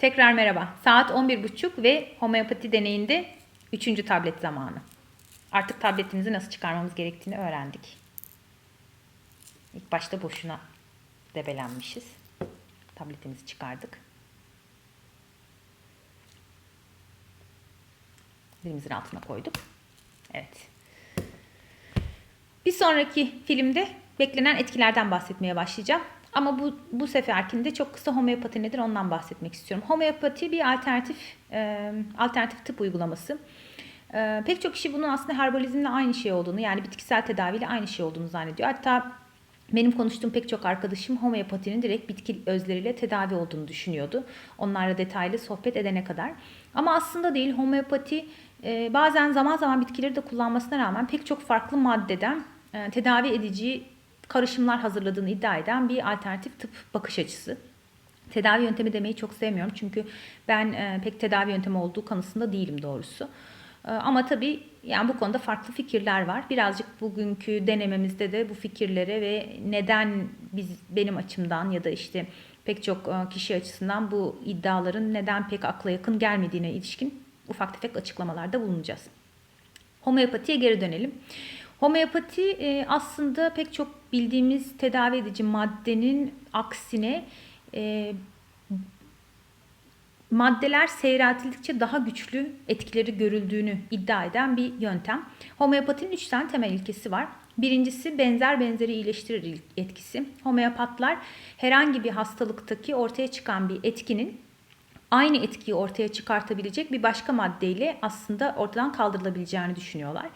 Tekrar merhaba. Saat 11.30 ve homeopati deneyinde 3. tablet zamanı. Artık tabletimizi nasıl çıkarmamız gerektiğini öğrendik. İlk başta boşuna debelenmişiz. Tabletimizi çıkardık. Dilimizin altına koyduk. Evet. Bir sonraki filmde beklenen etkilerden bahsetmeye başlayacağım. Ama bu, bu seferkinde çok kısa homeopati nedir ondan bahsetmek istiyorum. Homeopati bir alternatif e, alternatif tıp uygulaması. E, pek çok kişi bunun aslında herbalizmle aynı şey olduğunu yani bitkisel tedaviyle aynı şey olduğunu zannediyor. Hatta benim konuştuğum pek çok arkadaşım homeopatinin direkt bitki özleriyle tedavi olduğunu düşünüyordu. Onlarla detaylı sohbet edene kadar. Ama aslında değil homeopati e, bazen zaman zaman bitkileri de kullanmasına rağmen pek çok farklı maddeden e, tedavi edici karışımlar hazırladığını iddia eden bir alternatif tıp bakış açısı. Tedavi yöntemi demeyi çok sevmiyorum çünkü ben e, pek tedavi yöntemi olduğu kanısında değilim doğrusu. E, ama tabii yani bu konuda farklı fikirler var. Birazcık bugünkü denememizde de bu fikirlere ve neden biz benim açımdan ya da işte pek çok e, kişi açısından bu iddiaların neden pek akla yakın gelmediğine ilişkin ufak tefek açıklamalarda bulunacağız. Homeopatiye geri dönelim. Homeopati e, aslında pek çok bildiğimiz tedavi edici maddenin aksine e, maddeler seyreltildikçe daha güçlü etkileri görüldüğünü iddia eden bir yöntem. Homeopatinin üç tane temel ilkesi var. Birincisi benzer benzeri iyileştirir etkisi. Homeopatlar herhangi bir hastalıktaki ortaya çıkan bir etkinin aynı etkiyi ortaya çıkartabilecek bir başka maddeyle aslında ortadan kaldırılabileceğini düşünüyorlar.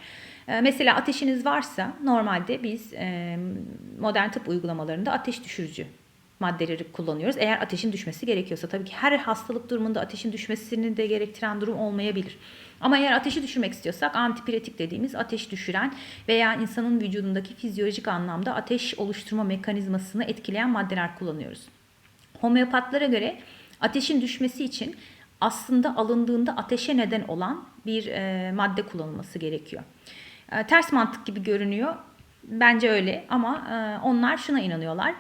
Mesela ateşiniz varsa normalde biz modern tıp uygulamalarında ateş düşürücü maddeleri kullanıyoruz. Eğer ateşin düşmesi gerekiyorsa tabii ki her hastalık durumunda ateşin düşmesini de gerektiren durum olmayabilir. Ama eğer ateşi düşürmek istiyorsak antipiretik dediğimiz ateş düşüren veya insanın vücudundaki fizyolojik anlamda ateş oluşturma mekanizmasını etkileyen maddeler kullanıyoruz. Homeopatlara göre ateşin düşmesi için aslında alındığında ateşe neden olan bir e, madde kullanılması gerekiyor. E, ters mantık gibi görünüyor. Bence öyle ama e, onlar şuna inanıyorlar.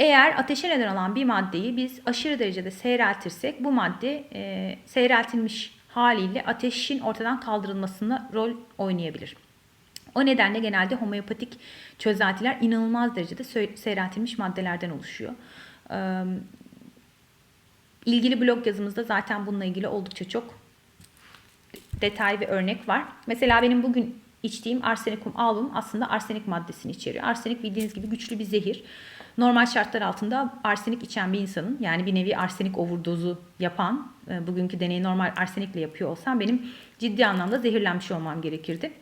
Eğer ateşe neden olan bir maddeyi biz aşırı derecede seyreltirsek bu madde e, seyreltilmiş haliyle ateşin ortadan kaldırılmasında rol oynayabilir. O nedenle genelde homeopatik çözeltiler inanılmaz derecede seyreltilmiş maddelerden oluşuyor. E, ilgili blog yazımızda zaten bununla ilgili oldukça çok detay ve örnek var. Mesela benim bugün içtiğim arsenikum album aslında arsenik maddesini içeriyor. Arsenik bildiğiniz gibi güçlü bir zehir. Normal şartlar altında arsenik içen bir insanın yani bir nevi arsenik overdozu yapan e, bugünkü deneyi normal arsenikle yapıyor olsam benim ciddi anlamda zehirlenmiş olmam gerekirdi.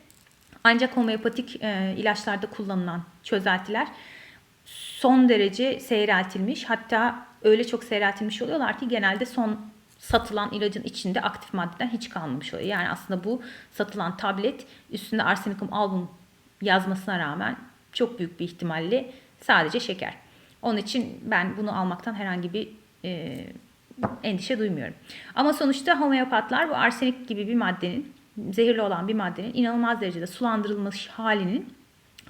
Ancak homeopatik e, ilaçlarda kullanılan çözeltiler son derece seyreltilmiş hatta öyle çok seyreltilmiş oluyorlar ki genelde son satılan ilacın içinde aktif maddeden hiç kalmamış oluyor. Yani aslında bu satılan tablet üstünde arsenikum album yazmasına rağmen çok büyük bir ihtimalle sadece şeker. Onun için ben bunu almaktan herhangi bir e, endişe duymuyorum. Ama sonuçta homeopatlar bu arsenik gibi bir maddenin, zehirli olan bir maddenin inanılmaz derecede sulandırılmış halinin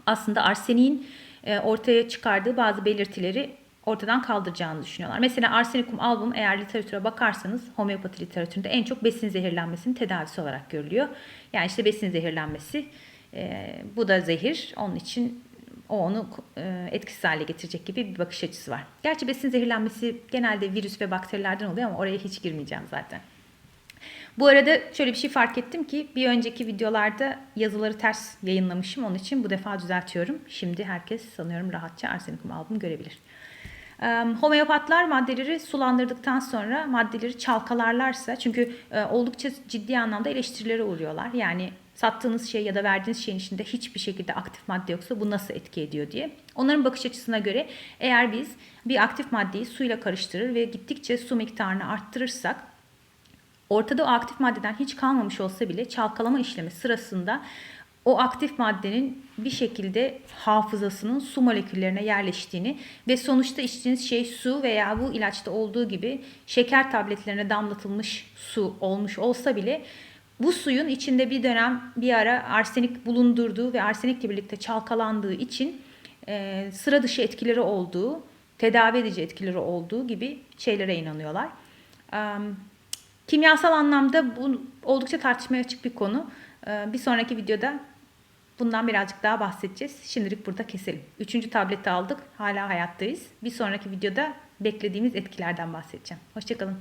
aslında arseniğin e, ortaya çıkardığı bazı belirtileri ortadan kaldıracağını düşünüyorlar. Mesela arsenikum album eğer literatüre bakarsanız homeopati literatüründe en çok besin zehirlenmesinin tedavisi olarak görülüyor. Yani işte besin zehirlenmesi e, bu da zehir. Onun için o onu e, etkisiz hale getirecek gibi bir bakış açısı var. Gerçi besin zehirlenmesi genelde virüs ve bakterilerden oluyor ama oraya hiç girmeyeceğim zaten. Bu arada şöyle bir şey fark ettim ki bir önceki videolarda yazıları ters yayınlamışım. Onun için bu defa düzeltiyorum. Şimdi herkes sanıyorum rahatça arsenikum albüm görebilir. Homeopatlar maddeleri sulandırdıktan sonra maddeleri çalkalarlarsa çünkü e, oldukça ciddi anlamda eleştirilere uğruyorlar. Yani sattığınız şey ya da verdiğiniz şeyin içinde hiçbir şekilde aktif madde yoksa bu nasıl etki ediyor diye. Onların bakış açısına göre eğer biz bir aktif maddeyi suyla karıştırır ve gittikçe su miktarını arttırırsak ortada o aktif maddeden hiç kalmamış olsa bile çalkalama işlemi sırasında o aktif maddenin bir şekilde hafızasının su moleküllerine yerleştiğini ve sonuçta içtiğiniz şey su veya bu ilaçta olduğu gibi şeker tabletlerine damlatılmış su olmuş olsa bile bu suyun içinde bir dönem bir ara arsenik bulundurduğu ve arsenikle birlikte çalkalandığı için e, sıra dışı etkileri olduğu, tedavi edici etkileri olduğu gibi şeylere inanıyorlar. Am, Kimyasal anlamda bu oldukça tartışmaya açık bir konu. Ee, Bir sonraki videoda bundan birazcık daha bahsedeceğiz. Şimdilik burada keselim. Üçüncü tableti aldık. Hala hayattayız. Bir sonraki videoda beklediğimiz etkilerden bahsedeceğim. Hoşçakalın.